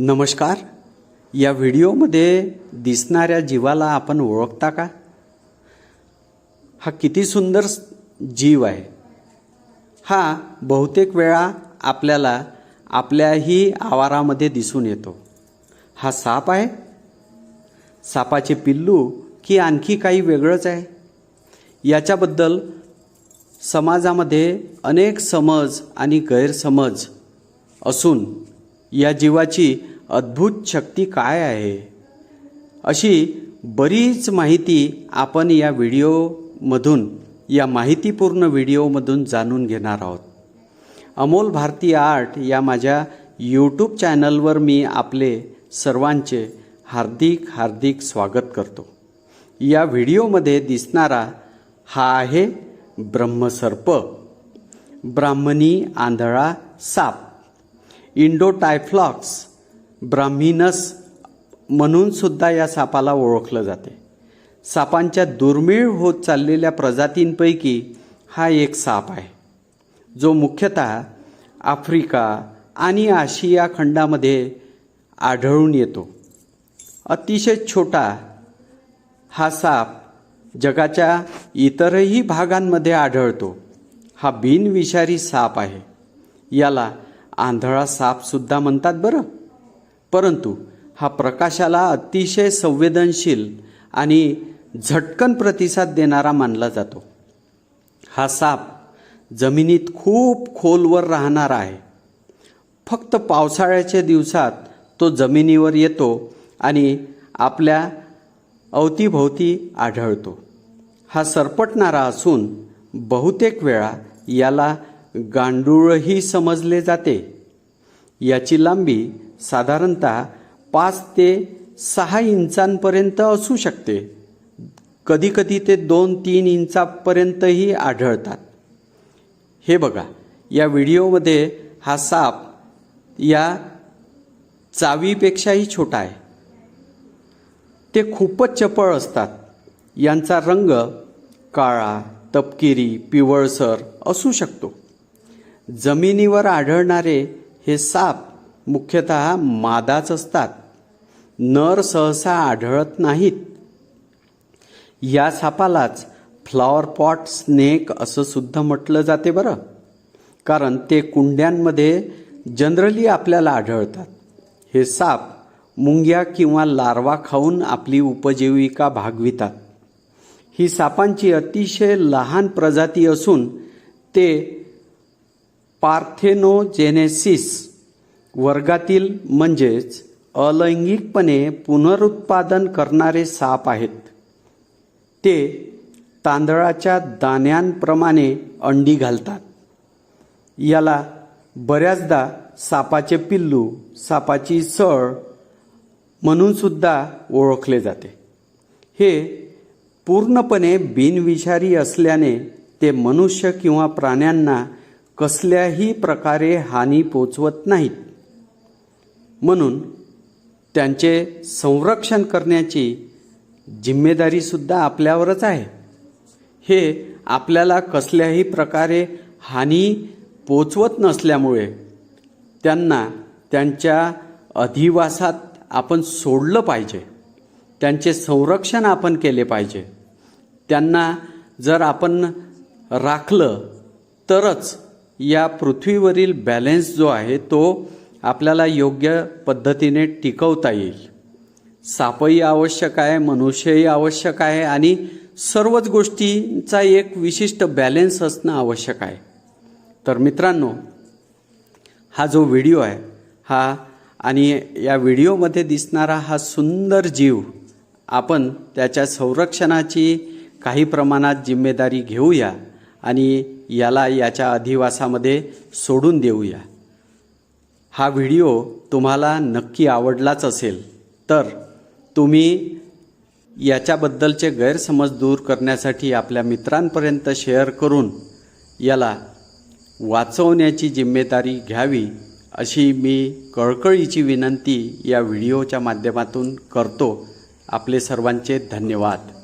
नमस्कार. या व्हिडिओमध्ये दिसणाऱ्या जीवाला आपण ओळखता का? हा किती सुंदर जीव आहे. हा बहुतेक वेळा आपल्याला आपल्याही आवारामध्ये दिसून येतो. हा साप आहे. सापाचे पिल्लू की आणखी काही वेगळंच आहे. याच्याबद्दल समाजामध्ये अनेक समज आणि गैरसमज असून या जीवाची अद्भुत शक्ती काय आहे? अशी बरीच माहिती आपण या व्हिडिओमधून या माहितीपूर्ण व्हिडिओमधून जाणून घेणार आहोत. अमोल भारती आर्ट या माझ्या यूट्यूब चॅनलवर मी आपले सर्वांचे हार्दिक हार्दिक स्वागत करतो. या व्हिडिओमध्ये दिसणारा हा आहे ब्रह्मसर्प ब्राह्मणी आंधळा साप. इंडोटायफ्लॉक्स ब्राह्मिनस म्हणून सुद्धा या सापाला ओळखलं जाते. सापांच्या दुर्मिळ होत चाललेल्या प्रजातींपैकी हा एक साप आहे जो मुख्यतः आफ्रिका आणि आशिया खंडामध्ये आढळून येतो. अतिशय छोटा हा साप जगाच्या इतरही भागांमध्ये आढळतो. हा बिनविषारी साप आहे. याला आंधळा सापसुद्धा म्हणतात बरं. परंतु हा प्रकाशाला अतिशय संवेदनशील आणि झटकन प्रतिसाद देणारा मानला जातो. हा साप जमिनीत खूप खोलवर राहणारा आहे. फक्त पावसाळ्याच्या दिवसात तो जमिनीवर येतो आणि आपल्या अवतीभोवती आढळतो. हा सरपटणारा असून बहुतेक वेळा याला गांडूळही समजले जाते. याची लांबी साधारणतः पाच ते सहा इंचांपर्यंत असू शकते. कधीकधी ते दोन तीन इंचापर्यंतही आढळतात. हे बघा या व्हिडिओमध्ये हा साप या चावीपेक्षाही छोटा आहे. ते खूपच चपळ असतात. यांचा रंग काळा तपकिरी पिवळसर असू शकतो. जमिनीवर आढळणारे हे साप मुख्यतः मादाच असतात. नर सहसा आढळत नाहीत. या सापालाच फ्लॉवर पॉट स्नेक असं सुद्धा म्हटलं जाते बरं. कारण ते कुंड्यांमध्ये जनरली आपल्याला आढळतात. हे साप मुंग्या किंवा लार्वा खाऊन आपली उपजीविका भागवितात. ही सापांची अतिशय लहान प्रजाती असून ते पार्थेनोजेनेसिस वर्गातील म्हणजेच अलैंगिकपणे पुनरुत्पादन करणारे साप आहेत. ते तांदळाच्या दाण्यांप्रमाणे अंडी घालतात. याला बऱ्याचदा सापाचे पिल्लू सापाची सळ म्हणूनसुद्धा ओळखले जाते. हे पूर्णपणे बिनविषारी असल्याने ते मनुष्य किंवा प्राण्यांना कसल्याही प्रकारे हानी पोचवत नाहीत. म्हणून त्यांचे संरक्षण करण्याची जिम्मेदारीसुद्धा आपल्यावरच आहे. हे आपल्याला कसल्याही प्रकारे हानी पोचवत नसल्यामुळे त्यांना त्यांच्या अधिवासात आपण सोडलं पाहिजे. त्यांचे संरक्षण आपण केले पाहिजे. त्यांना जर आपण राखलं तरच या पृथ्वीवरील बॅलेन्स जो आहे तो आपल्याला योग्य पद्धतीने टिकवता येईल. सापही आवश्यक आहे मनुष्यही आवश्यक आहे आणि सर्वच गोष्टींचा एक विशिष्ट बॅलेन्स असणं आवश्यक आहे. तर मित्रांनो हा जो व्हिडिओ आहे हा आणि या व्हिडिओमध्ये दिसणारा हा सुंदर जीव आपण त्याच्या संरक्षणाची काही प्रमाणात जिम्मेदारी घेऊया. आणि याला याच्या अधिवासामध्ये सोडून देऊया. हा व्हिडिओ तुम्हाला नक्की आवडलाच असेल तर तुम्ही याच्याबद्दलचे गैरसमज दूर करण्यासाठी आपल्या मित्रांपर्यंत शेअर करून याला वाचवण्याची जिम्मेदारी घ्यावी अशी मी कळकळीची विनंती या व्हिडिओच्या माध्यमातून करतो. आपले सर्वांचे धन्यवाद.